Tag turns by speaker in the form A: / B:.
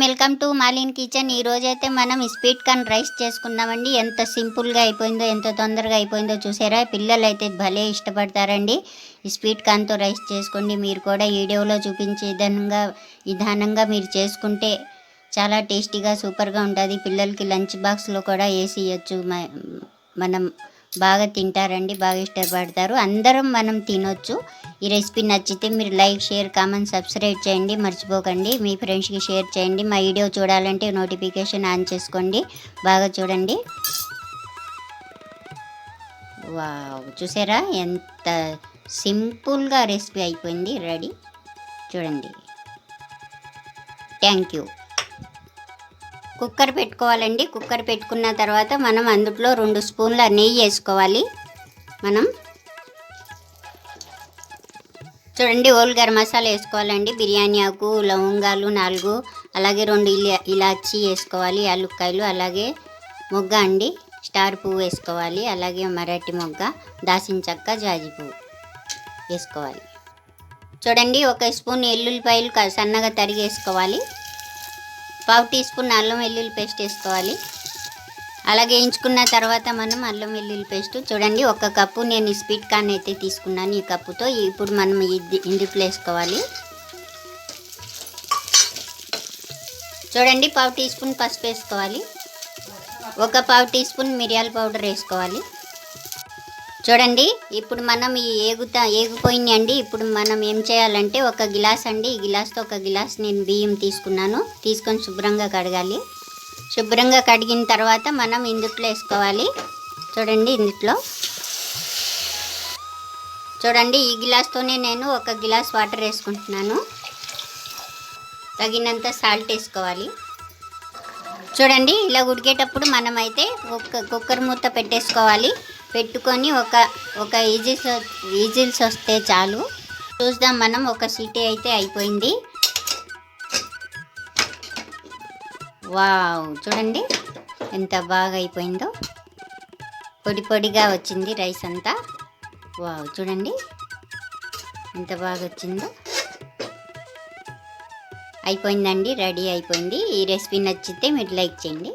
A: Welcome to మాలిన్ kitchen. ఈ రోజైతే మనం స్వీట్ కార్న్ రైస్ చేసుకుందామండి. ఎంత సింపుల్గా అయిపోయిందో ఎంత తొందరగా అయిపోయిందో చూసారా? పిల్లలు అయితే భలే ఇష్టపడతారండి. ఈ స్వీట్ కార్న్తో రైస్ చేసుకోండి. మీరు కూడా వీడియోలో చూపించే విధంగా విధానంగా మీరు చేసుకుంటే చాలా టేస్టీగా సూపర్గా ఉంటుంది. పిల్లలకి లంచ్ బాక్స్లో కూడా వేసి ఇవ్వచ్చు మనం బాగా తింటారండి బాగా ఇష్టపడతారు. అందరం మనం తినొచ్చు. ఈ రెసిపీ నచ్చితే మీరు లైక్ షేర్ కామెంట్ సబ్స్క్రైబ్ చేయండి. మర్చిపోకండి. మీ ఫ్రెండ్స్కి షేర్ చేయండి. మా వీడియో చూడాలంటే నోటిఫికేషన్ ఆన్ చేసుకోండి. బాగా చూడండి. వావ్! చూసారా? ఎంత సింపుల్గా రెసిపీ అయిపోయింది. రెడీ? చూడండి. Thank you. కుక్కర్ పెట్టుకోవాలండి. కుక్కర్ పెట్టుకున్న తర్వాత మనం అందులో రెండు స్పూన్ల నెయ్యి వేసుకోవాలి. మనం చూడండి ఓల్ గరం మసాలా వేసుకోవాలండి. బిర్యానీ ఆకు లవంగాలు నాలుగు అలాగే రెండు ఇలా ఇలాచి వేసుకోవాలి యాలుక్కాయలు అలాగే మొగ్గ అండి. స్టార్ పువ్వు వేసుకోవాలి అలాగే మరాఠీ మొగ్గ దాసిన చెక్క జాజి పువ్వు వేసుకోవాలి. చూడండి ఒక స్పూన్ ఎల్లుల్లిపాయలు సన్నగా తరిగి వేసుకోవాలి పావు టీ స్పూన్ అల్లం వెల్లుల్లి పేస్ట్ వేసుకోవాలి. అలాగే వేయించుకున్న తర్వాత మనం అల్లం వెల్లుల్లి పేస్ట్ చూడండి ఒక కప్పు నేను ఈ స్వీట్ కార్న్ అయితే తీసుకున్నాను ఈ కప్పుతో. ఇప్పుడు మనం ఇది ఇందులో వేసుకోవాలి చూడండి పావు టీ స్పూన్ పసుపు వేసుకోవాలి. ఒక పావు టీ స్పూన్ మిరియాల పౌడర్ వేసుకోవాలి. చూడండి ఇప్పుడు మనం ఈ ఏగుతా ఏగిపోయింది అండి. ఇప్పుడు మనం ఏం చేయాలంటే ఒక గిలాస్ అండి. ఈ గిలాస్తో ఒక గిలాస్ నేను బియ్యం తీసుకున్నాను. తీసుకొని శుభ్రంగా కడగాలి. శుభ్రంగా కడిగిన తర్వాత మనం ఇందుట్లో వేసుకోవాలి. చూడండి ఇందుట్లో. చూడండి ఈ గిలాస్తోనే నేను ఒక గిలాస్ వాటర్ వేసుకుంటున్నాను. తగినంత సాల్ట్ వేసుకోవాలి. చూడండి ఇలా ఉడికేటప్పుడు మనమైతే ఒక కుక్కర్ మూత పెట్టేసుకోవాలి. పెట్టుకొని ఒక ఒక ఈజిల్స్ ఈజిల్స్ వస్తే చాలు. చూద్దాం మనం ఒక సిటీ అయితే అయిపోయింది. వావ్ చూడండి. ఎంత బాగా అయిపోయిందో పొడి పొడిగా వచ్చింది రైస్ అంతా. వావ్ చూడండి. ఎంత బాగా వచ్చిందో అయిపోయిందండి రెడీ అయిపోయింది. ఈ రెసిపీ నచ్చితే మీరు లైక్ చేయండి.